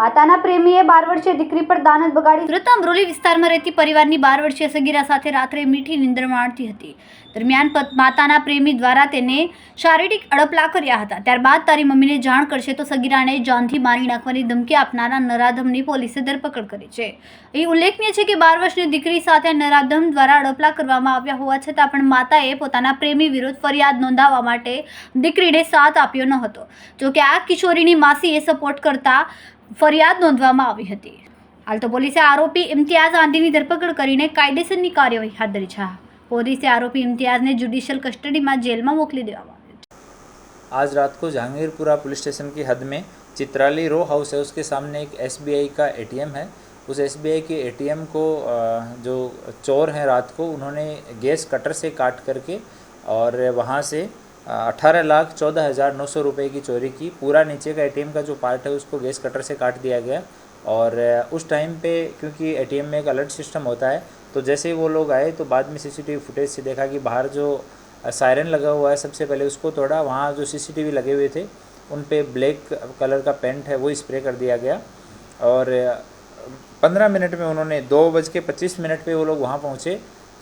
માતાના પ્રેમીએ બાર વર્ષે દીકરી પર દાનત બગાડી મૃત અમરોલી વિસ્તારમાં રહેતી પરિવારની બાર વર્ષીય સગીરા સાથે રાત્રે મીઠી નિંદર માણતી હતી દરમિયાન માતાના પ્રેમી દ્વારા તેને શારીરિક અડપલા કર્યા હતા ત્યારબાદ તારી મમ્મીને જાણ કરશે તો સગીરાને જાનથી મારી નાખવાની ધમકી આપનારા નરાધમની પોલીસે ધરપકડ કરી છે અહીં ઉલ્લેખનીય છે કે બાર વર્ષની દીકરી સાથે નરાધમ દ્વારા અડપલા કરવામાં આવ્યા હોવા છતાં પણ માતાએ પોતાના પ્રેમી વિરુદ્ધ ફરિયાદ નોંધાવવા માટે દીકરીને સાથ આપ્યો ન હતો જોકે આ કિશોરીની માસીએ સપોર્ટ કરતા ફરિયાદ નોંધવામાં આવી હતી હાલ તો પોલીસે આરોપી ઇમતીઆઝ આંદીની ધરપકડ કરીને કાયદેસરની કાર્યવાહી હાથ ધરી ચા પોલીસે આરોપી ઇમતીઆઝને જ્યુડિશિયલ કસ્ટડીમાં જેલમાં મોકલી દેવામાં આવ્યો આજ રાત કો ઝાંગીરપુરા પોલીસ સ્ટેશનની હદમાં ચિત્રાલી રો હાઉસ છે उसके सामने एक एसबीआई का एटीएम है उस एसबीआई के एटीएम को जो चोर हैं रात को उन्होंने गैस कटर से काट करके और वहां से अठारह लाख चौदह हज़ार नौ सौ रुपये की चोरी की पूरा नीचे का एटीएम का जो पार्ट है उसको गैस कटर से काट दिया गया और उस टाइम पे क्योंकि एटीएम में एक अलर्ट सिस्टम होता है तो जैसे ही वो लोग आए तो बाद में सीसीटीवी फुटेज से देखा कि बाहर जो सायरन लगा हुआ है सबसे पहले उसको तोड़ा वहाँ जो सीसीटीवी लगे हुए थे उन पर ब्लैक कलर का पेंट है वो स्प्रे कर दिया गया और पंद्रह मिनट में उन्होंने दो बज के पच्चीस मिनट पर वो लोग वहाँ पहुँचे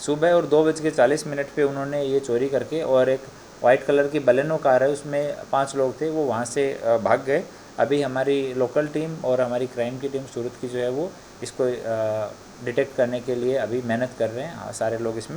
सुबह और दो बज के चालीस मिनट पर उन्होंने ये चोरी करके और एक वाइट कलर की बलेनो कार है उसमें पाँच लोग थे वो वहाँ से भाग गए अभी हमारी लोकल टीम और हमारी क्राइम की टीम सूरत की जो है वो इसको डिटेक्ट करने के लिए अभी मेहनत कर रहे हैं सारे लोग इसमें